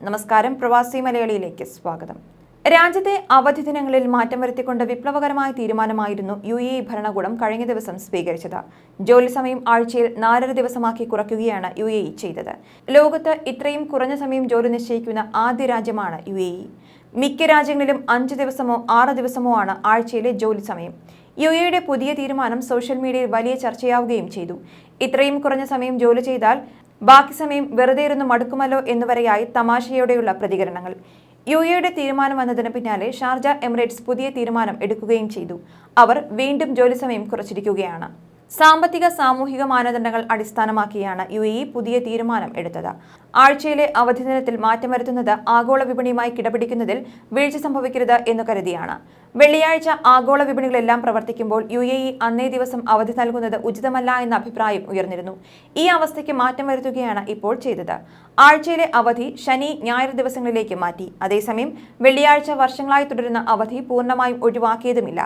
നമസ്കാരം. പ്രവാസി മലയാളിയിലേക്ക് സ്വാഗതം. രാജ്യത്തെ അവധി ദിനങ്ങളിൽ മാറ്റം വരുത്തിക്കൊണ്ട് വിപ്ലവകരമായ തീരുമാനമായിരുന്നു യു എ ഭരണകൂടം കഴിഞ്ഞ ദിവസം സ്വീകരിച്ചത്. ജോലി സമയം ആഴ്ചയിൽ നാലര ദിവസമാക്കി കുറയ്ക്കുകയാണ് യു എ ചെയ്തത്. ലോകത്ത് ഇത്രയും കുറഞ്ഞ സമയം ജോലി നിശ്ചയിക്കുന്ന ആദ്യ രാജ്യമാണ് യു എ മിക്ക രാജ്യങ്ങളിലും അഞ്ച് ദിവസമോ ആറ് ദിവസമോ ആണ് ആഴ്ചയിലെ ജോലി സമയം. യു എയുടെ പുതിയ തീരുമാനം സോഷ്യൽ മീഡിയയിൽ വലിയ ചർച്ചയാവുകയും ചെയ്തു. ഇത്രയും കുറഞ്ഞ സമയം ജോലി ചെയ്താൽ ബാക്കി സമയം വെറുതെ ഇരുന്ന് മടുക്കുമല്ലോ എന്നുവരെയായി തമാശയോടെയുള്ള പ്രതികരണങ്ങൾ. യു എയുടെ തീരുമാനം വന്നതിന് പിന്നാലെ ഷാർജ എമിറേറ്റ്സ് പുതിയ തീരുമാനം എടുക്കുകയും ചെയ്തു. അവർ വീണ്ടും ജോലി സമയം കുറച്ചിരിക്കുകയാണ്. സാമ്പത്തിക സാമൂഹിക മാനദണ്ഡങ്ങൾ അടിസ്ഥാനമാക്കിയാണ് യു എ പുതിയ തീരുമാനം എടുത്തത്. ആഴ്ചയിലെ അവധി ദിനത്തിൽ മാറ്റം വരുത്തുന്നത് ആഗോള വിപണിയുമായി കിടപിടിക്കുന്നതിൽ വീഴ്ച സംഭവിക്കരുത് എന്ന് കരുതിയാണ്. വെള്ളിയാഴ്ച ആഗോള വിപണികളെല്ലാം പ്രവർത്തിക്കുമ്പോൾ യു എ ഇ അന്നേ ദിവസം അവധി നൽകുന്നത് ഉചിതമല്ല എന്ന അഭിപ്രായം ഉയർന്നിരുന്നു. ഈ അവസ്ഥയ്ക്ക് മാറ്റം വരുത്തുകയാണ് ഇപ്പോൾ ചെയ്തത്. ആഴ്ചയിലെ അവധി ശനി ഞായർ ദിവസങ്ങളിലേക്ക് മാറ്റി. അതേസമയം വെള്ളിയാഴ്ച വർഷങ്ങളായി തുടരുന്ന അവധി പൂർണമായും ഒഴിവാക്കിയതുമില്ല.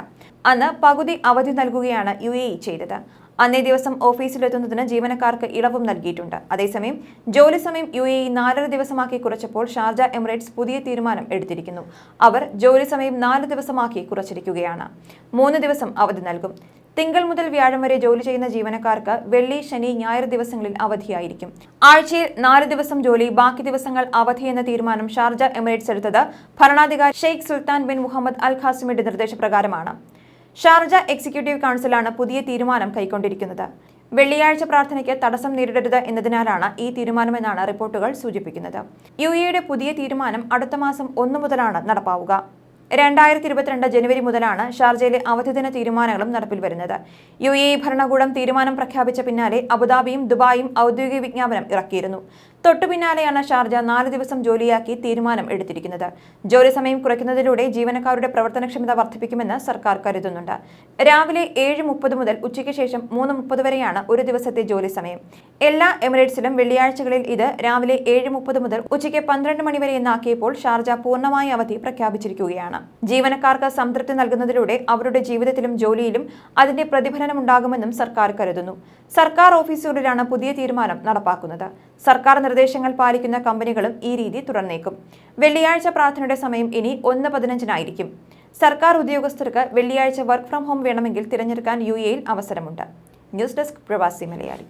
അന്ന് പകുതി അവധി നൽകുകയാണ് യു എ ചെയ്തത്. അന്നേ ദിവസം ഓഫീസിലെത്തുന്നതിന് ജീവനക്കാർക്ക് ഇളവും നൽകിയിട്ടുണ്ട്. അതേസമയം ജോലി സമയം യു എ നാലര ദിവസമാക്കി കുറച്ചപ്പോൾ ഷാർജ എമിറേറ്റ്സ് പുതിയ തീരുമാനം എടുത്തിരിക്കുന്നു. അവർ ജോലി സമയം നാല് ദിവസമാക്കി കുറച്ചിരിക്കുകയാണ്. മൂന്ന് ദിവസം അവധി നൽകും. തിങ്കൾ മുതൽ വ്യാഴം വരെ ജോലി ചെയ്യുന്ന ജീവനക്കാർക്ക് വെള്ളി ശനി ഞായർ ദിവസങ്ങളിൽ അവധിയായിരിക്കും. ആഴ്ചയിൽ നാല് ദിവസം ജോലി ബാക്കി ദിവസങ്ങൾ അവധി എന്ന തീരുമാനം ഷാർജ എമിറേറ്റ്സ് എടുത്തത് ഭരണാധികാരി Sheikh Sultan bin Muhammad al ഖാസിമിന്റെ നിർദ്ദേശപ്രകാരമാണ്. ഷാർജ എക്സിക്യൂട്ടീവ് കൗൺസിലാണ് പുതിയ തീരുമാനം കൈക്കൊണ്ടിരിക്കുന്നത്. വെള്ളിയാഴ്ച പ്രാർത്ഥനയ്ക്ക് തടസ്സം നേരിടരുത് എന്നതിനാലാണ് ഈ തീരുമാനമെന്നാണ് റിപ്പോർട്ടുകൾ സൂചിപ്പിക്കുന്നത്. യു എയുടെ പുതിയ തീരുമാനം അടുത്ത മാസം ഒന്നു മുതലാണ് നടപ്പാവുക. രണ്ടായിരത്തി ഇരുപത്തിരണ്ട് ജനുവരി മുതലാണ് ഷാർജയിലെ അവധിദിന തീരുമാനങ്ങളും നടപ്പിൽ വരുന്നത്. യു എ ഭരണകൂടം തീരുമാനം പ്രഖ്യാപിച്ച പിന്നാലെ അബുദാബിയും ദുബായും ഔദ്യോഗിക വിജ്ഞാപനം ഇറക്കിയിരുന്നു. തൊട്ടു പിന്നാലെയാണ് ഷാർജ നാല് ദിവസം ജോലിയാക്കി തീരുമാനം എടുത്തിരിക്കുന്നത്. ജോലി സമയം കുറയ്ക്കുന്നതിലൂടെ ജീവനക്കാരുടെ പ്രവർത്തനക്ഷമത വർദ്ധിപ്പിക്കുമെന്ന് സർക്കാർ കരുതുന്നുണ്ട്. രാവിലെ ഏഴ് മുപ്പത് മുതൽ ഉച്ചയ്ക്ക് ശേഷം മൂന്ന് മുപ്പത് വരെയാണ് ഒരു ദിവസത്തെ ജോലി സമയം. എല്ലാ എമിറേറ്റ്സിലും വെള്ളിയാഴ്ചകളിൽ ഇത് രാവിലെ ഏഴ് മുപ്പത് മുതൽ ഉച്ചയ്ക്ക് പന്ത്രണ്ട് മണി വരെ എന്നാക്കിയപ്പോൾ ഷാർജ പൂർണമായ അവധി പ്രഖ്യാപിച്ചിരിക്കുകയാണ്. ജീവനക്കാർക്ക് സംതൃപ്തി നൽകുന്നതിലൂടെ അവരുടെ ജീവിതത്തിലും ജോലിയിലും അതിന്റെ പ്രതിഫലനം ഉണ്ടാകുമെന്നും സർക്കാർ കരുതുന്നു. സർക്കാർ ഓഫീസുകളിലാണ് പുതിയ തീരുമാനം നടപ്പാക്കുന്നത്. സർക്കാർ നിർദ്ദേശങ്ങൾ പാലിക്കുന്ന കമ്പനികളും ഈ രീതി തുടർന്നേക്കും. വെള്ളിയാഴ്ച പ്രാർത്ഥനയുടെ സമയം ഇനി ഒന്ന് പതിനഞ്ചിനായിരിക്കും. സർക്കാർ ഉദ്യോഗസ്ഥർക്ക് വെള്ളിയാഴ്ച വർക്ക് ഫ്രം ഹോം വേണമെങ്കിൽ തിരഞ്ഞെടുക്കാൻ യു എയിൽ അവസരമുണ്ട്. ന്യൂസ് ഡെസ്ക് പ്രവാസി മലയാളി.